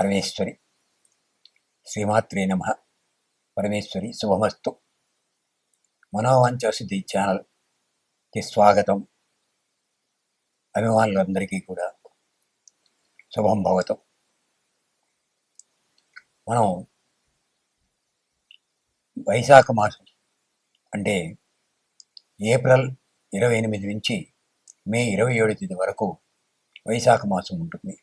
పరమేశ్వరి. శ్రీమాత్రే నమ. పరమేశ్వరి శుభమస్తు. మనోవంచసిద్ధి ఛానల్కి స్వాగతం. అభిమానులందరికీ కూడా శుభం భవతం. మనం వైశాఖ మాసం అంటే ఏప్రిల్ ఇరవై ఎనిమిది నుంచి మే ఇరవై ఏడు తేదీ వరకు వైశాఖ మాసం ఉంటుంది.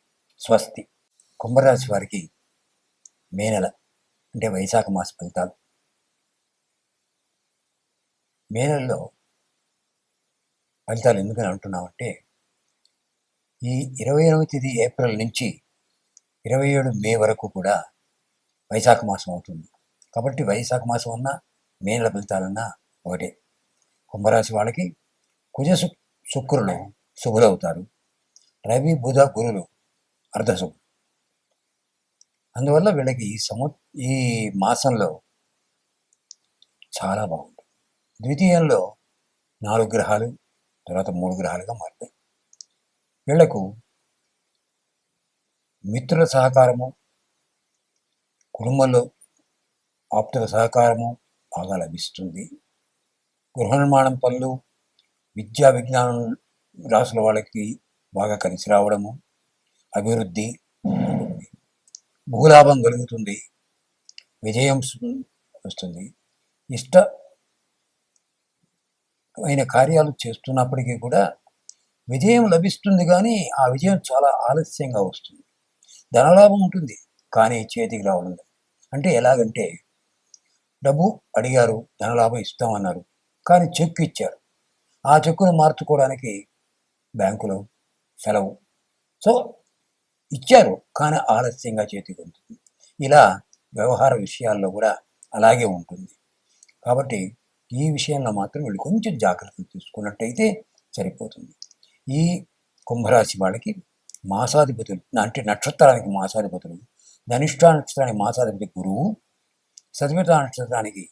స్వస్తి. కుంభరాశి వారికి మే నెల అంటే వైశాఖ మాస ఫలితాలు. మే నెలలో ఫలితాలు ఎందుకని అంటున్నామంటే ఈ ఇరవై ఎనిమిది తేదీ ఏప్రిల్ నుంచి ఇరవై ఏడు మే వరకు కూడా వైశాఖ మాసం అవుతుంది. కాబట్టి వైశాఖ మాసం అన్నా మే నెల ఫలితాలన్నా ఒకటే. కుంభరాశి వాళ్ళకి కుజ శుక్రులు శుక్రులు శుభులవుతారు. రవి బుధ గురులు అర్ధశుభం అందువల్ల వీళ్ళకి ఈ సము ఈ మాసంలో చాలా బాగుంది ద్వితీయంలో నాలుగు గ్రహాలు తర్వాత మూడు గ్రహాలుగా మారుతాయి వీళ్ళకు మిత్రుల సహకారము కుటుంబంలో ఆప్తుల సహకారము బాగా లభిస్తుంది. గృహ నిర్మాణం పనులు విద్యా విజ్ఞానం రాసుల వాళ్ళకి బాగా కలిసి రావడము అభివృద్ధి భూలాభం కలుగుతుంది విజయం వస్తుంది. ఇష్ట అయిన కార్యాలు చేస్తున్నప్పటికీ కూడా విజయం లభిస్తుంది కానీ ఆ విజయం చాలా ఆలస్యంగా వస్తుంది. ధనలాభం ఉంటుంది కానీ చేతికి రావడం లేదు అంటే ఎలాగంటే డబ్బు అడిగారు ధనలాభం ఇస్తామన్నారు కానీ చెక్ ఇచ్చారు. ఆ చెక్కును మార్చుకోవడానికి బ్యాంకులో సెలవు. సో ఇచ్చారు. కానీ ఆలస్యంగా చేతికి ఉంటుంది. ఇలా వ్యవహార విషయాల్లో కూడా అలాగే ఉంటుంది. కాబట్టి ఈ విషయంలో మాత్రం వీళ్ళు కొంచెం జాగ్రత్తలు తీసుకున్నట్టయితే సరిపోతుంది. ఈ కుంభరాశి వాళ్ళకి మాసాధిపతులు అంటే నక్షత్రానికి మాసాధిపతులు ధనిష్ట నక్షత్రానికి మాసాధిపతి గురువు సతిమిత నక్షత్రానికి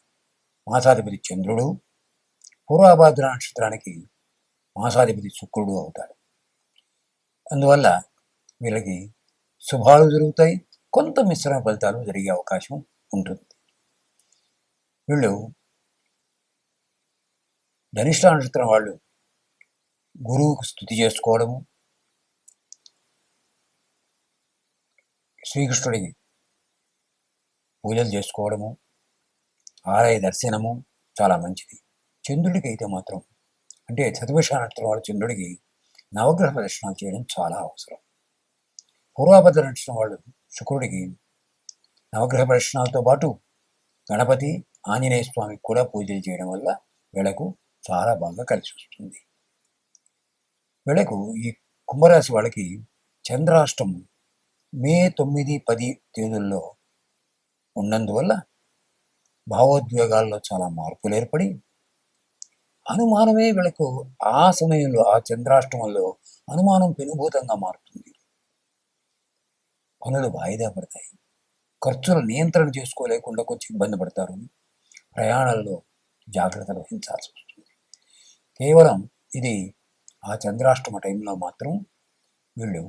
మాసాధిపతి చంద్రుడు పూర్వాభాద్ర నక్షత్రానికి మాసాధిపతి శుక్రుడు అవుతాడు అందువల్ల వీళ్ళకి శుభాలు జరుగుతాయి కొంత మిశ్రమ ఫలితాలు జరిగే అవకాశం ఉంటుంది. వీళ్ళు ధనిష్ట నక్షత్రం వాళ్ళు గురువుకు స్థుతి చేసుకోవడము శ్రీకృష్ణుడికి పూజలు చేసుకోవడము ఆలయ దర్శనము చాలా మంచిది. చంద్రుడికి అయితే మాత్రం అంటే చతుర్విష నక్షత్రం వాళ్ళ చంద్రుడికి నవగ్రహ ప్రదర్శనాలు చేయడం చాలా అవసరం. పూర్వాభద్ర నడిచిన వాళ్ళు శుక్రుడికి నవగ్రహ ప్రదర్శనాలతో పాటు గణపతి ఆంజనేయ స్వామికి కూడా పూజలు చేయడం వల్ల వీళ్ళకు చాలా బాగా కలిసి వస్తుంది. వీళ్ళకు ఈ కుంభరాశి వాళ్ళకి చంద్రాష్టం మే తొమ్మిది పది తేదీల్లో ఉన్నందువల్ల భావోద్వేగాల్లో చాలా మార్పులు ఏర్పడి అనుమానమే వీళ్ళకు ఆ సమయంలో ఆ చంద్రాష్టమంలో అనుమానం పెనుభూతంగా మారుతుంది. పనులు వాయిదా పడతాయి. ఖర్చును నియంత్రణ చేసుకోలేకుండా కొంచెం ఇబ్బంది పడతారు. ప్రయాణాల్లో జాగ్రత్తలు వహించాల్సి వస్తుంది. కేవలం ఇది ఆ చంద్రాష్టమ టైంలో మాత్రం వీళ్ళు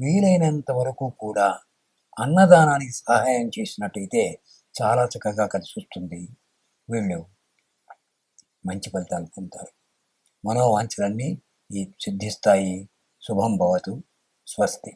వీలైనంత వరకు కూడా అన్నదానానికి సహాయం చేసినట్టయితే చాలా చక్కగా కలిసి వస్తుంది. వీళ్ళు మంచి ఫలితాలు పొందుతారు. మనోవాంఛలన్నీ ఈ సిద్ధిస్తాయి. శుభం భవతు. స్వస్తి.